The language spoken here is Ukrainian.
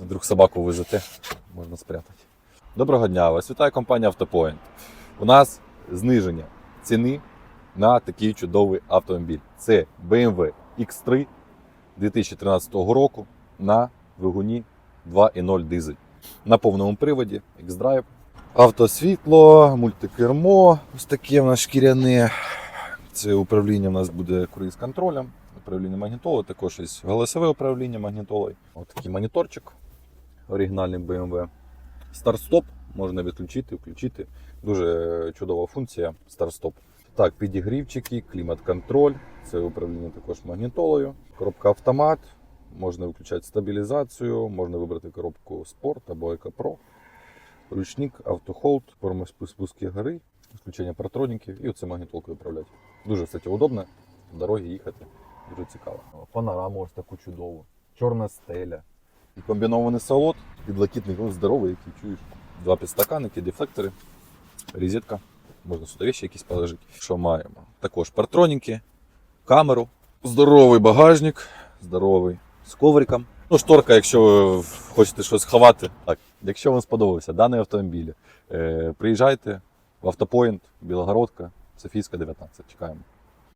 Вдруг собаку везете, можна спрятати. Доброго дня, вас вітає компанія Автопоінт. У нас зниження ціни на такий чудовий автомобіль. Це BMW X3 2013 року на двигуні 2.0 дизель. На повному приводі X-Drive. Автосвітло, мультикермо, ось таке в нас шкіряне. Це управління у нас буде круїз-контролем, управління магнітолою, також є голосове управління магнітолою. Ось такий моніторчик оригінальний BMW. Старт-стоп можна відключити, включити. Дуже чудова функція старт-стоп. Так, підігрівчики, клімат-контроль, це управління також магнітолою, коробка автомат, можна виключати стабілізацію, можна вибрати коробку спорт або EcoPro, ручник, автохолд, форми спуски гори, включення паратроніків і оце магнітолкою управляти. Дуже, кстати, удобно. В дорогі їхати. Дуже цікаво. Панораму ось таку чудову. Чорна стеля. І комбінований салон, підлокітник ну, здоровий, який чуєш. Два підстаканники, дефлектори, розетка. Можна сюди речі якісь положити. Що маємо? Також партроніки, камеру, здоровий багажник, здоровий з ковриком. Ну, шторка, якщо ви хочете щось ховати. Так, якщо вам сподобався даний автомобіль, е, приїжджайте в автопоінт, Білогородка, Софійська, 19. Чекаємо.